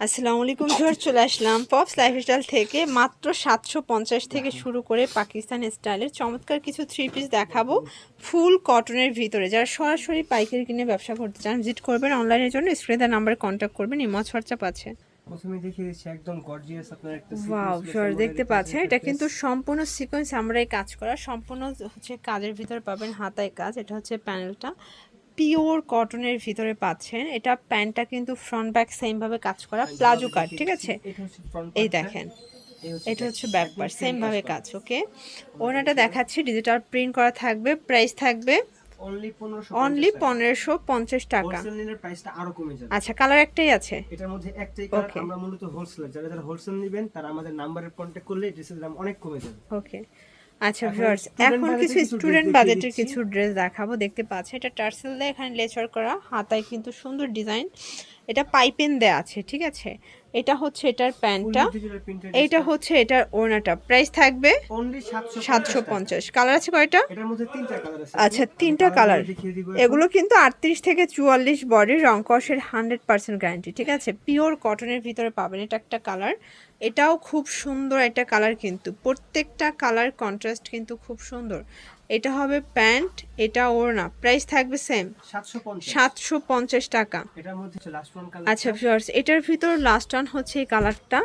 আসসালামু আলাইকুম জোর চলে আসলাম পপস লাইফস্টাইল থেকে মাত্র সাতশো পঞ্চাশ থেকে শুরু করে পাকিস্তান স্টাইলের চমৎকার কিছু থ্রি পিস দেখাবো ফুল কটনের ভিতরে। যারা সরাসরি পাইকারি কিনে ব্যবসা করতে চান ভিজিট করবেন অনলাইনের জন্য স্ক্রিনে নাম্বারে কন্ট্যাক্ট করবেন ইমজ হোয়াটসঅ্যাপ আছে। প্রথমে দেখিয়ে দিচ্ছি একদম গর্জিয়াস আপনার একটা ওয়াও দেখতে পাচ্ছেন এটা কিন্তু সম্পূর্ণ সিকোয়েন্স আমরাই কাজ করা সম্পূর্ণ হচ্ছে কাজের ভিতরে পাবেন হাতায় কাজ এটা হচ্ছে প্যানেলটা পিওর কটনের ভিতরে পাচ্ছেন। এটা প্যান্টটা কিন্তু ফ্রন্ট ব্যাক সেম ভাবে কাজ করা প্লাজো কাট ঠিক আছে? এই দেখেন এটা হচ্ছে back ব্যাক একদম পার্ট same সেম ভাবে কাজ ওকে ওনাটা দেখাচ্ছি ডিজিটাল প্রিন্ট করা থাকবে প্রাইস থাকবে Only 1550 অনলি পনেরোশো পঞ্চাশ টাকা। আচ্ছা কালার একটাই আছে? এটার মধ্যে একটাই কালার আমরা মূলত হোলসেলার যারা যারা হোলসেল নেবেন তারা আমাদের নাম্বারে কন্ট্যাক্ট করলে ড্রেসের দাম অনেক কমে যাবে। ওকে আচ্ছা এখন ভিউয়ার্স এখন কিছু স্টুডেন্ট বাজেটের কিছু ড্রেস দেখাবো দেখতে পাচ্ছেন এটা টার্সেল দেয় এখানে লেচার করা হাতায় কিন্তু সুন্দর ডিজাইন এটা পাইপেন দেয়া আছে ঠিক আছে? এটা হচ্ছে এটার প্যান্টটা। এটা হচ্ছে এটার ওড়নাটা। প্রাইস থাকবে সাতশো পঞ্চাশ কালার আছে কয়টা? আচ্ছা তিনটা কালার এগুলো কিন্তু আটত্রিশ থেকে চুয়াল্লিশ বডির রংকসের হান্ড্রেড পার্সেন্ট গ্যারান্টি ঠিক আছে? পিওর কটনের ভিতরে পাবেন এটা একটা কালার এটাও খুব সুন্দর একটা কালার কিন্তু। প্রত্যেকটা কালার কন্ট্রাস্ট কিন্তু খুব সুন্দর। এটা হবে প্যান্ট এটা ওড়না। প্রাইস থাকবে সেম 750 সাতশো পঞ্চাশ টাকা। এটার মধ্যে লাস্ট ওয়ান কালার আচ্ছা ভিউয়ার্স এটার ভিতর লাস্ট ওয়ান হচ্ছে এই কালারটা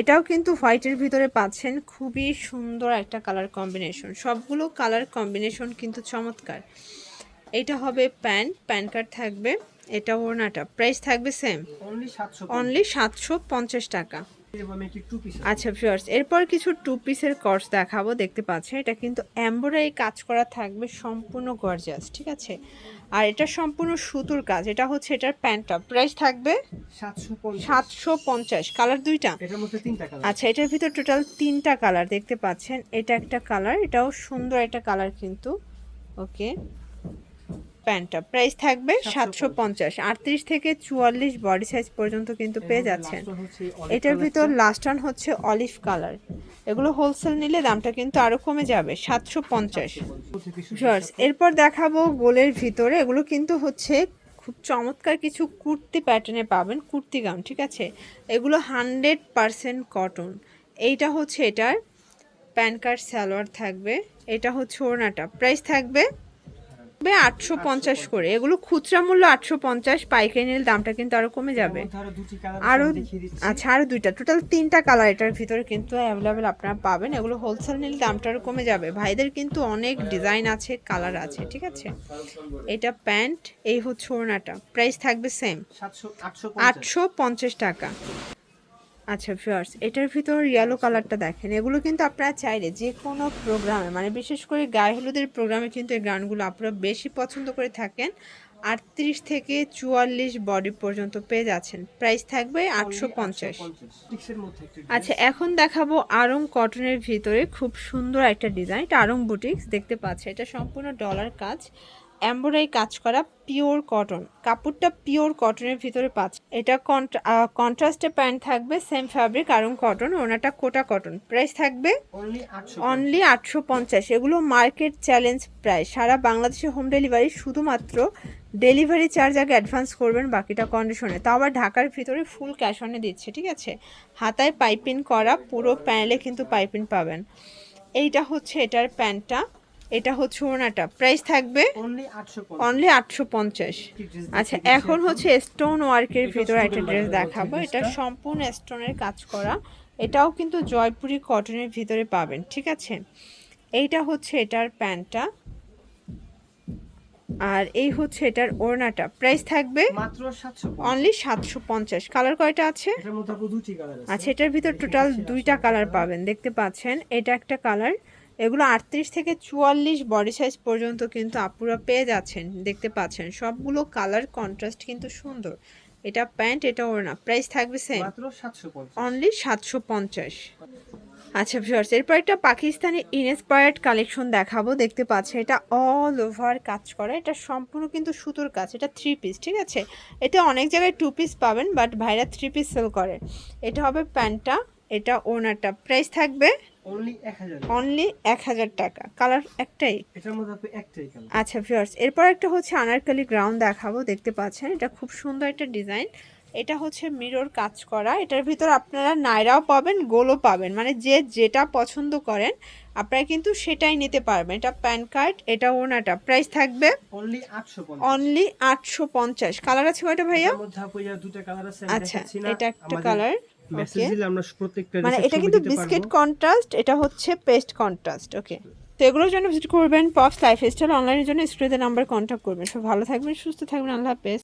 এটাও কিন্তু হোয়াইটের ভিতরে পাচ্ছেন। খুবই সুন্দর একটা কালার কম্বিনেশন সবগুলো কালার কম্বিনেশন কিন্তু চমৎকার। এটা হবে প্যান্ট প্যান কার্ড থাকবে। এটা ওড়নাটা। প্রাইস থাকবে সেম অনলি 750 অনলি সাতশো পঞ্চাশ টাকা। আচ্ছা ভিউয়ার্স এরপর কিছু টু পিসের কর্স দেখাবো দেখতে পাচ্ছেন এটা কিন্তু এমব্রয়ডারি কাজ করা থাকবে সম্পূর্ণ গর্জাস ঠিক আছে? আর এটা সম্পূর্ণ সুতোর কাজ এটা হচ্ছে এটার প্যান্টটা প্রাইস থাকবে সাতশো পঞ্চাশ। কালার দুইটা? আচ্ছা এটার ভিতর টোটাল তিনটা কালার দেখতে পাচ্ছেন এটা একটা কালার এটাও সুন্দর একটা কালার কিন্তু ওকে প্যান্টটা। প্রাইস থাকবে সাতশো পঞ্চাশ। আটত্রিশ থেকে চুয়াল্লিশ বডি সাইজ পর্যন্ত কিন্তু পেয়ে যাচ্ছেন। এটার ভিতর লাস্ট ওয়ান হচ্ছে অলিভ কালার এগুলো হোলসেল নিলে দামটা কিন্তু আরও কমে যাবে সাতশো পঞ্চাশ। এরপর দেখাবো গোলের ভিতরে। এগুলো কিন্তু হচ্ছে খুব চমৎকার কিছু কুর্তি প্যাটার্নে পাবেন কুর্তি গাউন ঠিক আছে? এগুলো হান্ড্রেড পারসেন্ট কটন এইটা হচ্ছে এটার প্যান কার্ড সালোয়ার থাকবে। এটা হচ্ছে ওড়নাটা। প্রাইস থাকবে আটশো পঞ্চাশ করে। এগুলো খুচরা মূল্য আটশো পঞ্চাশ পাইকারি নিলে দামটা কিন্তু আরও কমে যাবে। আরও আচ্ছা আরও দুইটা। টোটাল তিনটা কালার এটার ভিতরে কিন্তু অ্যাভেলেবেল আপনারা পাবেন। এগুলো হোলসেল নিলে দামটা আরও কমে যাবে। ভাইদের কিন্তু অনেক ডিজাইন আছে কালার আছে ঠিক আছে? এটা প্যান্ট এই হচ্ছে ওড়নাটা। প্রাইস থাকবে সেম 700 850 আটশো পঞ্চাশ টাকা। আচ্ছা ভিউয়ার্স এটার ভিতর ইয়েলো কালারটা দেখেন। এগুলো কিন্তু আপনারা চাইলে যে কোনো প্রোগ্রামে মানে বিশেষ করে গায়ে হলুদের প্রোগ্রামে কিন্তু এই গানগুলো আপনারা বেশি পছন্দ করে থাকেন। আটত্রিশ থেকে চুয়াল্লিশ বডি পর্যন্ত পেয়ে যাচ্ছেন। প্রাইস থাকবে আটশো পঞ্চাশ। আচ্ছা এখন দেখাবো আরং কটনের ভিতরে খুব সুন্দর একটা ডিজাইন এটা আরং বুটিক্স দেখতে পাচ্ছে এটা সম্পূর্ণ ডলার কাজ। এমব্রয়ডারি কাজ করা পিওর কটন। কাপড়টা পিওর কটনের ভিতরে পাচ্ছে। এটা কন্ট্রাস্টে প্যান্ট থাকবে সেম ফ্যাব্রিক আরং কটন ওনাটা কোটা কটন। প্রাইস থাকবে অনলি 800 অনলি আটশো পঞ্চাশ। এগুলো মার্কেট চ্যালেঞ্জ প্রায়। সারা বাংলাদেশে হোম ডেলিভারি শুধুমাত্র ডেলিভারি চার্জ আগে অ্যাডভান্স করবেন বাকিটা কন্ডিশনে তাও আবার ঢাকার ভিতরে ফুল ক্যাশ অনে দিচ্ছে ঠিক আছে? হাতায় পাইপিং করা পুরো প্যানেলে কিন্তু পাইপিং পাবেন। এইটা হচ্ছে এটার প্যান্টটা। এটা হচ্ছে ওনাটা প্রাইস থাকবে অনলি আটশো পঞ্চাশ। আচ্ছা এখন হচ্ছে স্টোন ওয়ার্কের ভিতরে একটা ড্রেস দেখাবো। এটা সম্পূর্ণ স্টোনের কাজ করা। এটাও কিন্তু জয়পুরি কটনের ভিতরে পাবেন ঠিক আছে? এইটা হচ্ছে এটার প্যান্টটা। আর এই হচ্ছে এটার ওড়নাটা। প্রাইস থাকবে মাত্র অনলি সাতশো পঞ্চাশ। কালার কয়টা আছে? আচ্ছা এটার ভিতর টোটাল দুইটা কালার পাবেন দেখতে পাচ্ছেন। এটা একটা কালার এগুলো আটত্রিশ থেকে চুয়াল্লিশ বডি সাইজ পর্যন্ত কিন্তু আপুরা পেয়ে যাচ্ছেন দেখতে পাচ্ছেন। সবগুলো কালার কন্ট্রাস্ট কিন্তু সুন্দর। এটা প্যান্ট এটা ওড়না। প্রাইস থাকবে সেম মাত্র 750 অনলি সাতশো পঞ্চাশ। আচ্ছা ভিউয়ার্স এরপর একটা পাকিস্তানি ইনস্পায়ার্ড কালেকশন দেখাবো। দেখতে পাচ্ছে এটা অল ওভার কাজ করা। এটা সম্পূর্ণ কিন্তু সুতোর কাজ। এটা থ্রি পিস ঠিক আছে? এটা অনেক জায়গায় টু পিস পাবেন বাট ভাইরা থ্রি পিস সেল করে। এটা হবে প্যান্টটা এটা ওনারটা প্রাইস থাকবে অনলি এক হাজার টাকা। কালার একটাই? আচ্ছা ভিউয়ার্স এরপর একটা হচ্ছে আনারকালি গ্রাউন্ড দেখাবো দেখতে পাচ্ছেন। এটা খুব সুন্দর একটা ডিজাইন এটা হচ্ছে মিরর কাজ করা। এটার ভিতর আপনারা নাইরাও পাবেন গোলও পাবেন। মানে যে যেটা পছন্দ করেন আপনারা কিন্তু সেটাই নিতে পারবেন। এটা প্যান কার্ড এটা ওনাটা প্রাইস থাকবে অনলি আটশো পঞ্চাশ। কালার আছে কয়টা ভাইয়া? আচ্ছা এটা একটা কালার মেসেজ দিলে আমরা প্রত্যেকটা মানে এটা কিন্তু বিস্কিট। কন্ট্রাস্ট এটা হচ্ছে পেস্ট কন্ট্রাস্ট ওকে তো এগুলোর জন্য ভিজিট করবেন পপস লাইফ স্টাইল অনলাইনের জন্য স্ক্রিনে নাম্বার কন্ট্যাক্ট করবেন। সব ভালো থাকবেন সুস্থ থাকবেন আল্লাহ হাফেজ।